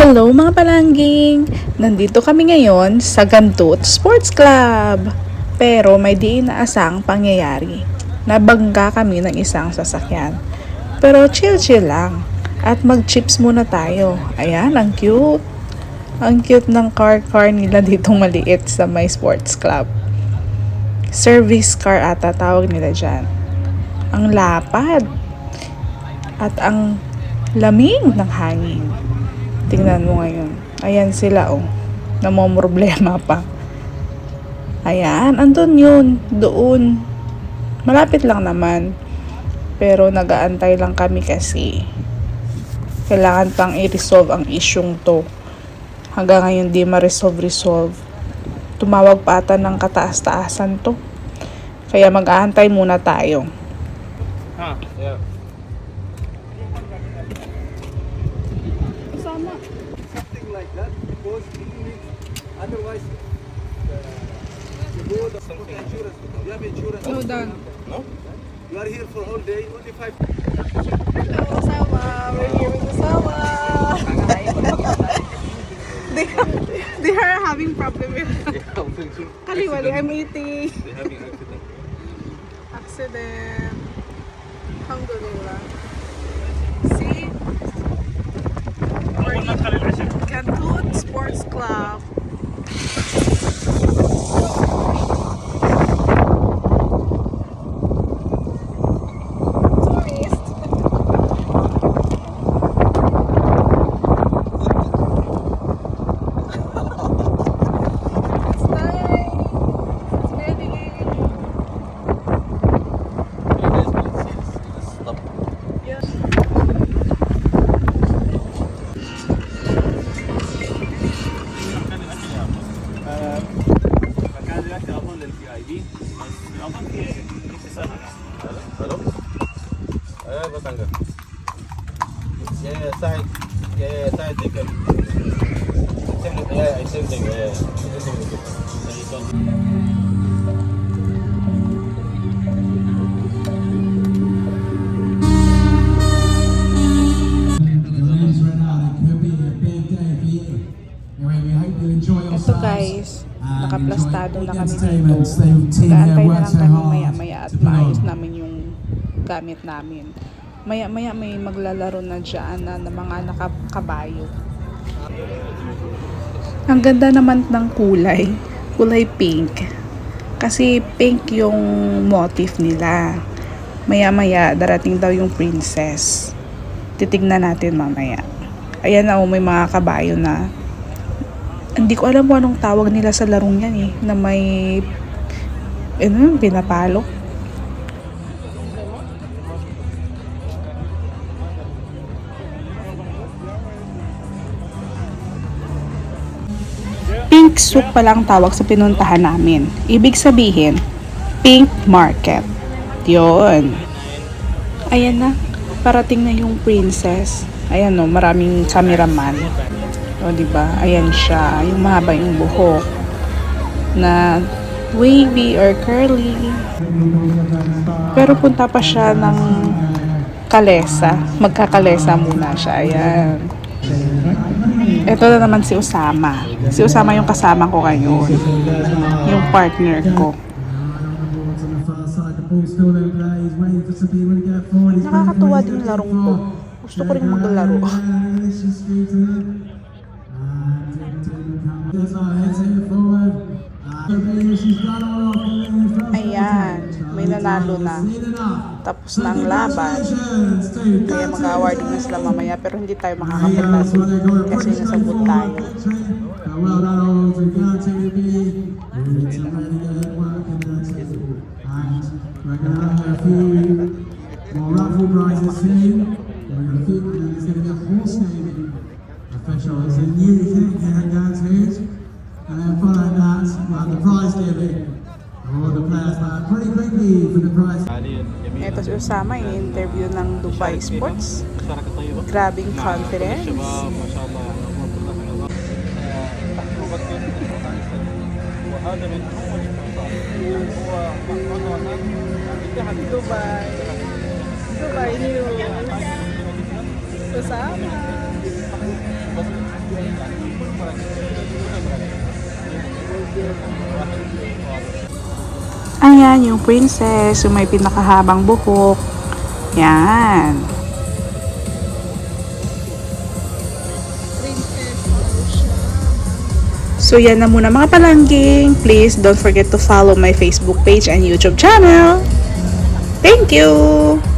Hello mga palangging! Nandito kami ngayon sa Gantut Sports Club. Pero may di inaasang pangyayari. Nabangga kami ng isang sasakyan. Pero chill-chill lang. At mag-chips muna tayo. Ayan, ang cute. Ang cute ng car-car nila dito maliit sa may sports club. Service car ata tawag nila dyan. Ang lapad. At ang lamig ng hangin. Tingnan mo ngayon. Ayan sila oh. Namomroblema pa. Ayan, andun yun. Doon. Malapit lang naman. Pero nagaantay lang kami kasi kailangan pang i-resolve ang isyong to. Hanggang ngayon di ma-resolve-resolve. Tumawag pa ata ng kataas-taasan to. Kaya mag-aantay muna tayo. Huh, yeah. That because you otherwise uh, you go the put insurance you have insurance No, done. No? you are here for whole day only five They, they are having problem with Kaliwali, I'm eating. They're having accident. Accident. Alhamdulillah. See? We're in Gantut Sports Club. Tourist. It's nice. It's very Stop. Yeah. ivy. Vamos que empezar. Hello? Hello? Eh, Batanga. Yeah, side. Yeah, side taken. I think, yeah, same think, yeah. I think, yeah. Ito guys, nakaplastado na kami dito. entertainment. Stay team Gaantay here, na lang kami maya-maya at maayos namin yung gamit namin. Maya-maya may maglalaro na dyan na, ng mga nakakabayo. Ang ganda naman ng kulay. Kulay pink. Kasi pink yung motif nila. Maya-maya darating daw yung princess. Titignan natin mamaya. Ayan na, oh, may mga kabayo na hindi ko alam kung anong tawag nila sa larong yan eh, na may ano yun, pinapalo. Pink soup pala ang tawag sa pinuntahan namin. Ibig sabihin, pink market. Yun. Ayan na, parating na yung princess. Ayan no, maraming cameraman. O, di ba? Ayan siya, yung mahaba yung buhok na wavy or curly. Pero punta pa siya ng kalesa. Magkakalesa muna siya. Ayan. Ito na naman si Usama. Si Usama yung kasama ko ngayon. Yung partner ko. Nakakatuwa din yung larong to. Gusto ko rin maglaro. Ayan, may nanalo na. Tapos na ang laban. Kaya mag-award na sila mamaya pero hindi tayo makakapunta kasi nasabot tayo. It's more raffle prizes soon. We're going to think that there's going to be a horse naming official. It's a new thing here at Guaranteed. And then following that, we'll have the prize giving. All the players back pretty quickly for the prize. حاليا جميل Ito si Usama, in-interview ng Dubai Sports. شركه طيبه Grabing مع confidence. الشباب ما شاء الله اموركم داخل الله تجربه Ayan, yung princess, yung may pinakahabang buhok. Yan. So, yan na muna mga palangging. Please don't forget to follow my Facebook page and YouTube channel. Thank you!